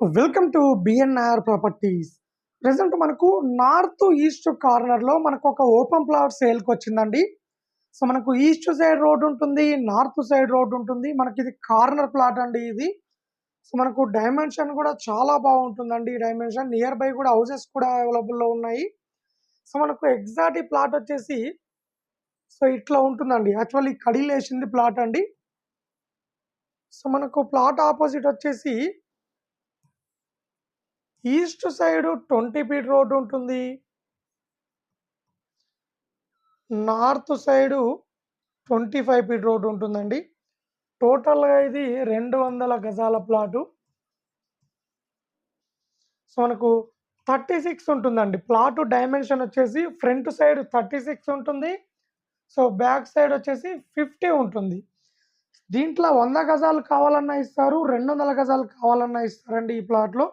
Welcome to BNR properties present మనకు north east కార్నర్లో మనకు ఒక ఓపెన్ ప్లాట్ సేల్కి వచ్చిందండి. సో మనకు ఈస్ట్ సైడ్ రోడ్ ఉంటుంది నార్త్ సైడ్ రోడ్ ఉంటుంది. మనకి ఇది కార్నర్ ప్లాట్ అండి ఇది. సో మనకు డైమెన్షన్ కూడా చాలా బాగుంటుందండి. డైమెన్షన్ నియర్ బై కూడా హౌసెస్ కూడా అవైలబుల్లో ఉన్నాయి. సో మనకు ఎగ్జాక్ట్ ఈ ప్లాట్ వచ్చేసి సో ఇట్లా ఉంటుందండి. యాక్చువల్లీ కడిలు వేసింది ప్లాట్ అండి. సో మనకు ప్లాట్ ఆపోజిట్ వచ్చేసి east side twenty feet road ఉంటుంది. North side twenty five feet road ఉంటుందండి. టోటల్గా ఇది రెండు వందల గజాల ప్లాటు. సో మనకు థర్టీ సిక్స్ ఉంటుందండి. ప్లాట్ డైమెన్షన్ వచ్చేసి ఫ్రంట్ సైడ్ థర్టీ సిక్స్ ఉంటుంది. సో బ్యాక్ సైడ్ వచ్చేసి ఫిఫ్టీ ఉంటుంది. దీంట్లో వంద గజాలు కావాలన్నా ఇస్తారు రెండు వందల గజాలు కావాలన్నా ఇస్తారండి ఈ ప్లాట్లో.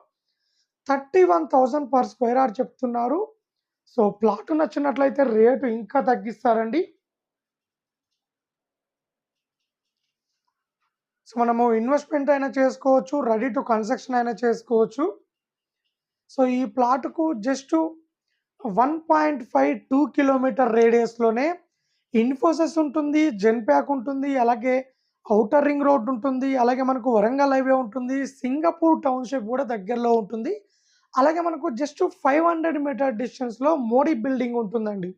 Thirty one thousand per square are చెప్తున్నారు. సో ప్లాట్ నచ్చినట్లయితే రేటు ఇంకా తగ్గిస్తారండి. సో మనము ఇన్వెస్ట్మెంట్ అయినా చేసుకోవచ్చు రెడీ టు కన్స్ట్రక్షన్ అయినా చేసుకోవచ్చు. సో ఈ ప్లాట్కు just one point five two kilometre రేడియస్లోనే Infosys ఉంటుంది జెన్ప్యాక్ ఉంటుంది అలాగే ఔటర్ రింగ్ రోడ్ ఉంటుంది అలాగే మనకు వరంగల్ హైవే ఉంటుంది సింగపూర్ టౌన్షిప్ కూడా దగ్గరలో ఉంటుంది. అలాగే మనకు జస్ట్ ఫైవ్ హండ్రెడ్ మీటర్ డిస్టెన్స్లో మోడీ బిల్డింగ్ ఉంటుందండి.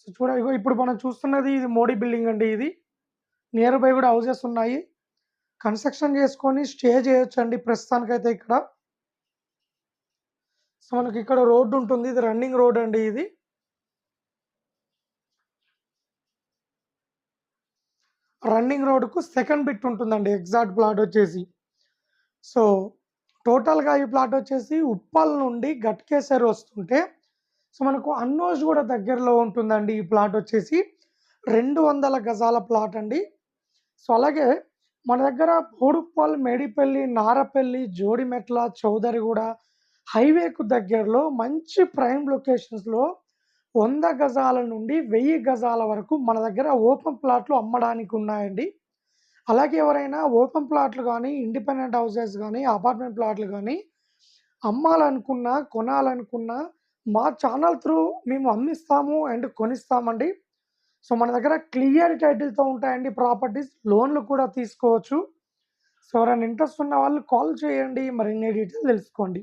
సో చూడ ఇప్పుడు మనం చూస్తున్నది ఇది మోడీ బిల్డింగ్ అండి ఇది. నియర్ బై కూడా హౌసెస్ ఉన్నాయి. కన్స్ట్రక్షన్ చేసుకొని స్టే చేయొచ్చు అండి ప్రస్తుతానికైతే ఇక్కడ. సో మనకి ఇక్కడ రోడ్డు ఉంటుంది ఇది రన్నింగ్ రోడ్ అండి ఇది. రన్నింగ్ రోడ్కు సెకండ్ బిట్ ఉంటుందండి ఎగ్జాక్ట్ ప్లాట్ వచ్చేసి. సో టోటల్గా ఈ ప్లాట్ వచ్చేసి ఉప్పల్ నుండి గట్కేసర్ వస్తుంటే సో మనకు అన్నోజ్ కూడా దగ్గరలో ఉంటుందండి ఈ ప్లాట్ వచ్చేసి. రెండు వందల గజాల ప్లాట్ అండి. సో అలాగే మన దగ్గర బోడుప్పల్ మేడిపల్లి నారపల్లి జోడిమెట్ల చౌదరిగూడ హైవేకు దగ్గరలో మంచి ప్రైమ్ లొకేషన్స్లో వంద గజాల నుండి వెయ్యి గజాల వరకు మన దగ్గర ఓపెన్ ప్లాట్లు అమ్మడానికి ఉన్నాయండి. అలాగే ఎవరైనా ఓపెన్ ప్లాట్లు కానీ ఇండిపెండెంట్ హౌసెస్ కానీ అపార్ట్మెంట్ ప్లాట్లు కానీ అమ్మాలనుకున్నా కొనాలనుకున్నా మా ఛానల్ త్రూ మేము అమ్మిస్తాము అండ్ కొనిస్తామండి. సో మన దగ్గర క్లియర్ టైటిల్తో ఉంటాయండి ప్రాపర్టీస్. లోన్లు కూడా తీసుకోవచ్చు. సో ఎవరైనా ఇంట్రెస్ట్ ఉన్న వాళ్ళు కాల్ చేయండి. మరిన్ని డీటెయిల్ తెలుసుకోండి.